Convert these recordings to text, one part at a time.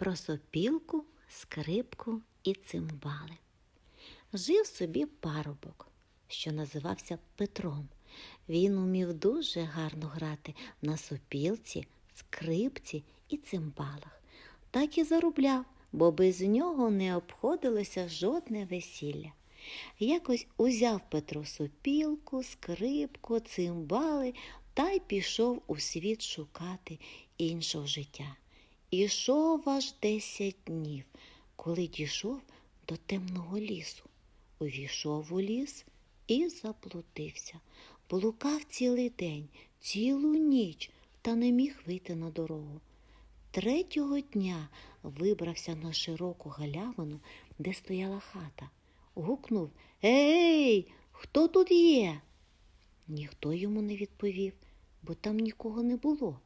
про сопілку, скрипку і цимбали. Жив собі парубок, що називався Петром. Він умів дуже гарно грати на сопілці, скрипці і цимбалах. Так і заробляв, бо без нього не обходилося жодне весілля. Якось узяв Петро сопілку, скрипку, цимбали та й пішов у світ шукати іншого життя. Ішов аж десять днів, коли дійшов до темного лісу. Увійшов у ліс і заплутився. Блукав цілий день, цілу ніч та не міг вийти на дорогу. Третього дня вибрався на широку галявину, де стояла хата. Гукнув Ей, хто тут є? Ніхто йому не відповів, бо там нікого не було.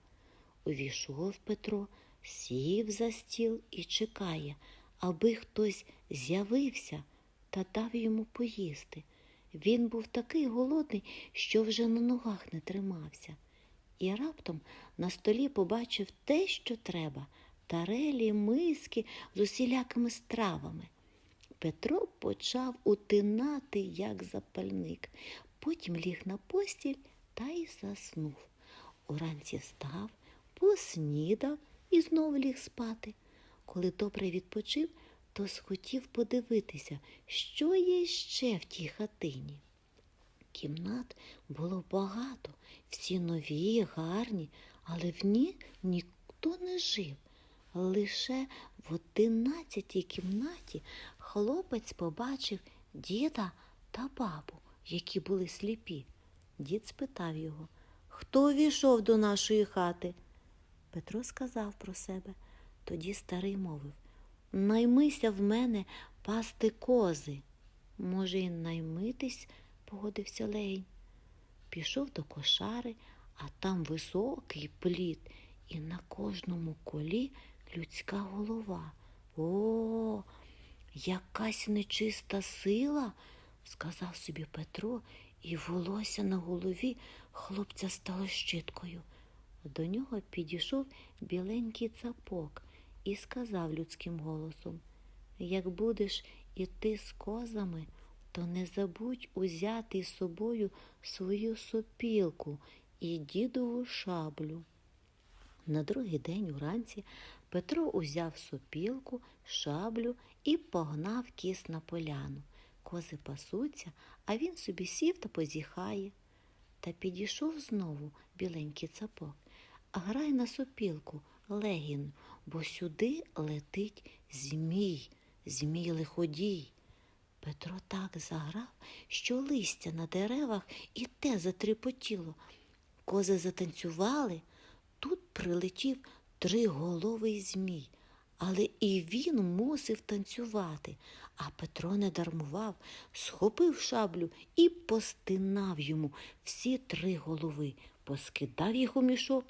Увійшов Петро, сів за стіл і чекає, аби хтось з'явився та дав йому поїсти. Він був такий голодний, що вже на ногах не тримався. І раптом на столі побачив те, що треба тарелі, миски з усілякими стравами. Петро почав утинати, як запальник, потім ліг на постіль та й заснув. Уранці встав, поснідав і знову ліг спати. Коли добре відпочив, то схотів подивитися, що є ще в тій хатині. Кімнат було багато, всі нові, гарні, але в ній ніхто не жив. Лише в одинадцятій кімнаті хлопець побачив діда та бабу, які були сліпі. Дід спитав його, хто війшов до нашої хати? Петро сказав про себе. Тоді старий мовив Наймися в мене пасти кози. Може, й наймитись, погодився легінь. Пішов до кошари, а там високий плід, і на кожному колі людська голова. О, якась нечиста сила, сказав собі Петро, і волосся на голові хлопця стало щиткою. До нього підійшов біленький цапок і сказав людським голосом Як будеш іти з козами, то не забудь узяти з собою свою сопілку і дідову шаблю. На другий день уранці Петро узяв сопілку, шаблю і погнав кіс на поляну. Кози пасуться, а він собі сів та позіхає. Та підійшов знову біленький цапок. Грай на сопілку, легін, бо сюди летить змій, змій лиходій. Петро так заграв, що листя на деревах і те затріпотіло. Кози затанцювали. Тут прилетів триголовий змій, але і він мусив танцювати. А Петро не дармував, схопив шаблю і постинав йому всі три голови, поскидав їх у мішок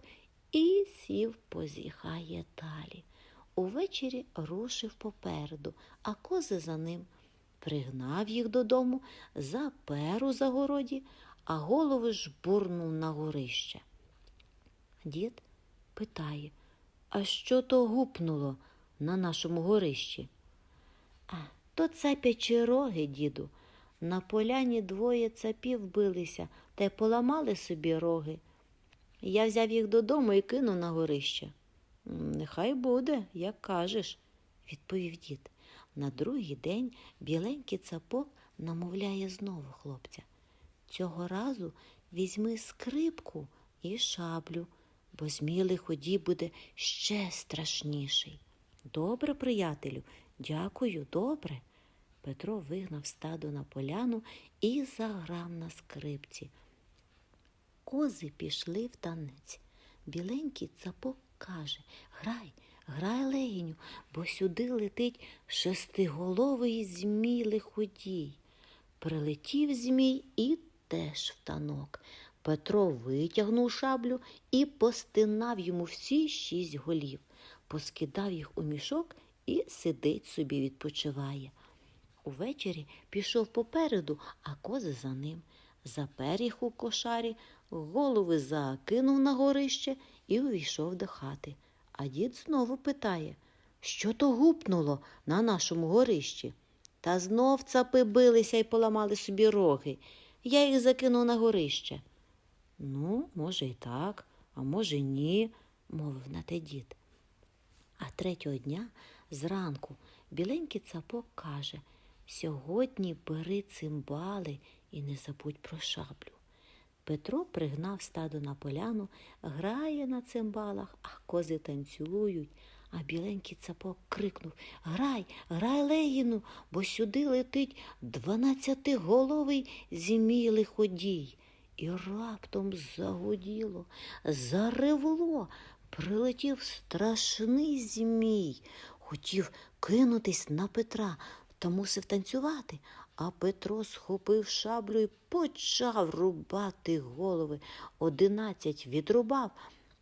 і сів позіхає далі. Увечері рушив попереду, а кози за ним. Пригнав їх додому, запер у загороді, а голови жбурнув на горище. Дід питає, а що то гупнуло на нашому горищі? А, то цапячі роги, діду. На поляні двоє цапів билися та й поламали собі роги. Я взяв їх додому і кинув на горище. Нехай буде, як кажеш, відповів дід. На другий день біленький цапок намовляє знову хлопця. Цього разу візьми скрипку і шаблю, бо змілий ході буде ще страшніший. Добре, приятелю, дякую, добре. Петро вигнав стадо на поляну і заграв на скрипці. Кози пішли в танець. Біленький цапок каже Грай, грай, легіню, бо сюди летить шестиголовий змій лиходій. Прилетів змій і теж в танок. Петро витягнув шаблю і постинав йому всі шість голів, поскидав їх у мішок і сидить собі відпочиває. Увечері пішов попереду, а кози за ним. Запер їх у кошарі, голови закинув на горище і увійшов до хати. А дід знову питає, що то гупнуло на нашому горищі. Та знов цапи билися і поламали собі роги. Я їх закинув на горище. Ну, може, і так, а може, ні, мовив на те дід. А третього дня зранку біленький цапок каже Сьогодні бери цимбали і не забудь про шаблю. Петро пригнав стадо на поляну, грає на цимбалах, а кози танцюють. А біленький цапок крикнув Грай, грай, Легіну, бо сюди летить дванадцятиголовий змій лиходій. І раптом загуділо, заревло, прилетів страшний змій. Хотів кинутись на Петра та мусив танцювати. А Петро схопив шаблю і почав рубати голови. Одинадцять відрубав,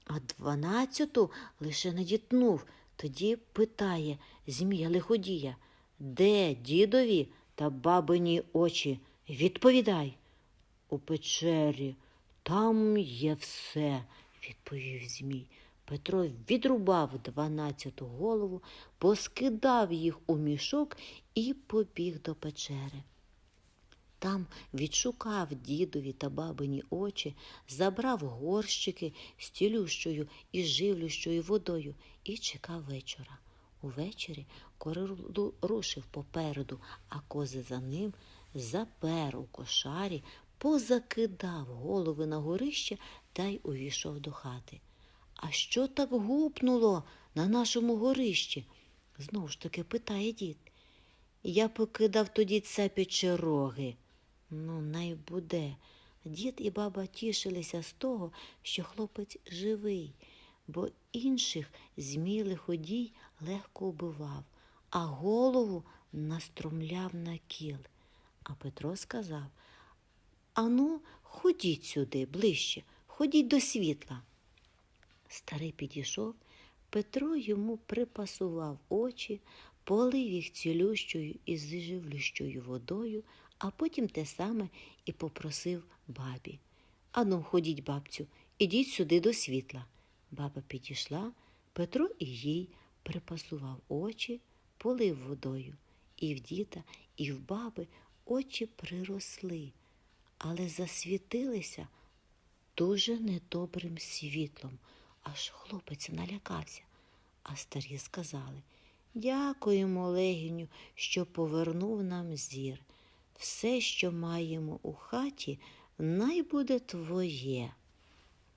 а дванадцяту лише надітнув. Тоді питає змія лиходія, де дідові та бабині очі? Відповідай. У печері, там є все, відповів Змій. Петро відрубав дванадцяту голову, поскидав їх у мішок і побіг до печери. Там відшукав дідові та бабині очі, забрав горщики з цілющою і живлющою водою і чекав вечора. Увечері королу рушив попереду, а кози за ним запер у кошарі, позакидав голови на горище та й увійшов до хати. А що так гупнуло на нашому горищі? Знову ж таки питає дід. Я покидав тоді цапячі роги. Ну, най буде. Дід і баба тішилися з того, що хлопець живий, бо інших змій лиходій легко убивав, а голову настромляв на кіл. А Петро сказав Ану, ходіть сюди ближче, ходіть до світла. Старий підійшов, Петро йому припасував очі, полив їх цілющою і зживлющою водою, а потім те саме і попросив бабі. Ану, ходіть, бабцю, ідіть сюди до світла. Баба підійшла, Петро і їй припасував очі, полив водою. І в діда, і в баби очі приросли, але засвітилися дуже недобрим світлом, аж хлопець налякався. А старі сказали Дякуємо, Легіню, що повернув нам зір. Все, що маємо у хаті, най буде твоє.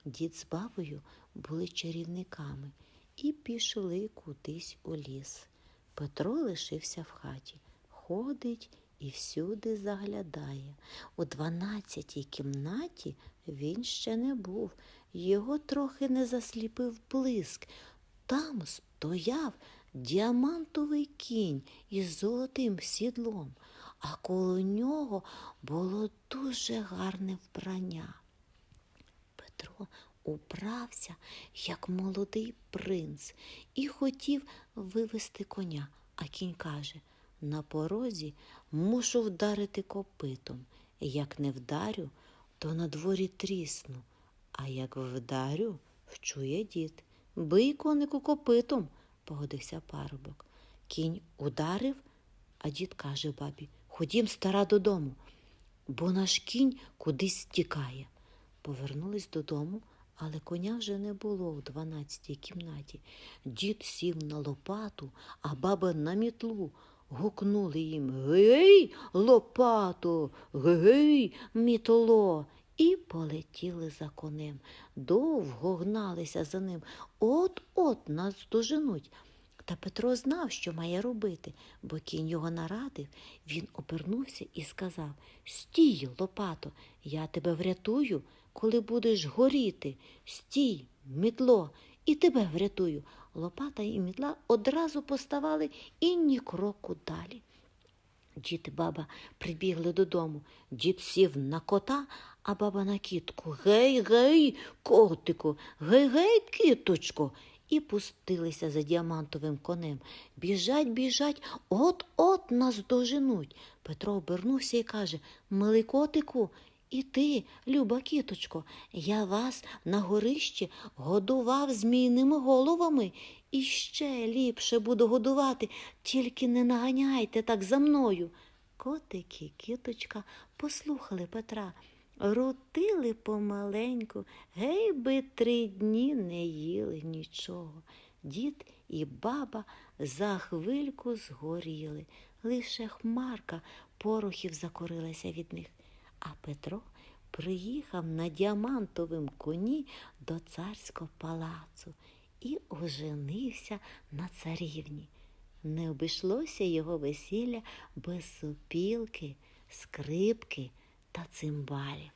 Дід з бабою були чарівниками і пішли кудись у ліс. Петро лишився в хаті, ходить і всюди заглядає. У дванадцятій кімнаті він ще не був, його трохи не засліпив блиск. Там стояв діамантовий кінь із золотим сідлом, а коло нього було дуже гарне вбрання. Петро убрався, як молодий принц, і хотів вивести коня, а кінь каже на порозі мушу вдарити копитом. Як не вдарю, то на дворі трісну, а як вдарю, вчує дід. Бий конику копитом, погодився парубок. Кінь ударив, а дід каже бабі Ходім, стара, додому, бо наш кінь кудись тікає. Повернулись додому, але коня вже не було у дванадцятій кімнаті. Дід сів на лопату, а баба на мітлу. Гукнули їм Гей, лопато, гей, мітло. І полетіли за конем. Довго гналися за ним. От-от нас доженуть. Та Петро знав, що має робити, бо кінь його нарадив. Він обернувся і сказав Стій, лопато, я тебе врятую, коли будеш горіти. Стій, мітло, і тебе врятую. Лопата і мітла одразу поставали і ні кроку далі. Дід і баба прибігли додому. Дід сів на кота, а баба на кітку. Гей, гей, котику, гей, гей, кіточко. І пустилися за діамантовим конем. Біжать, біжать, от-от нас доженуть. Петро обернувся і каже Милий котику, І ти, люба кіточко, я вас на горищі годував змійними головами і ще ліпше буду годувати, тільки не наганяйте так за мною. Котик і кіточка послухали Петра, рутили помаленьку, гей би три дні не їли нічого. Дід і баба за хвильку згоріли, лише хмарка порохів закорилася від них. А Петро приїхав на діамантовому коні до царського палацу і оженився на царівні. Не обійшлося його весілля без супілки, скрипки та цимбалів.